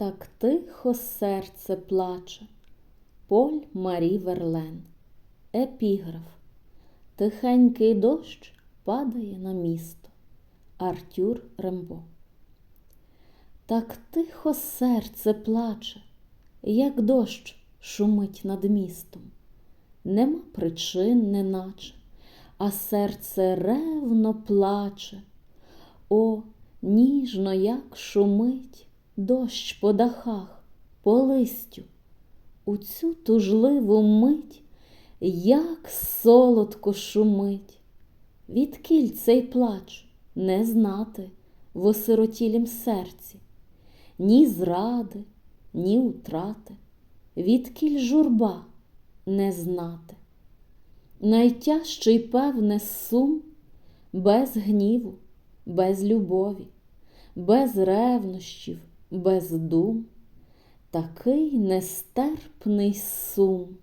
Так тихо серце плаче. Поль Марі Верлен. Епіграф. Тихенький дощ падає на місто. Артюр Рембо. Так тихо серце плаче, як дощ шумить над містом. Нема причин, неначе, а серце ревно плаче. О, ніжно, як шумить дощ по дахах, по листю. У цю тужливу мить, як солодко шумить. Відкіль цей плач не знати в осиротілім серці, ні зради, ні утрати, відкіль журба не знати. Найтяжчий, певне, сум без гніву, без любові, без ревнощів, без дум, такий нестерпний сум.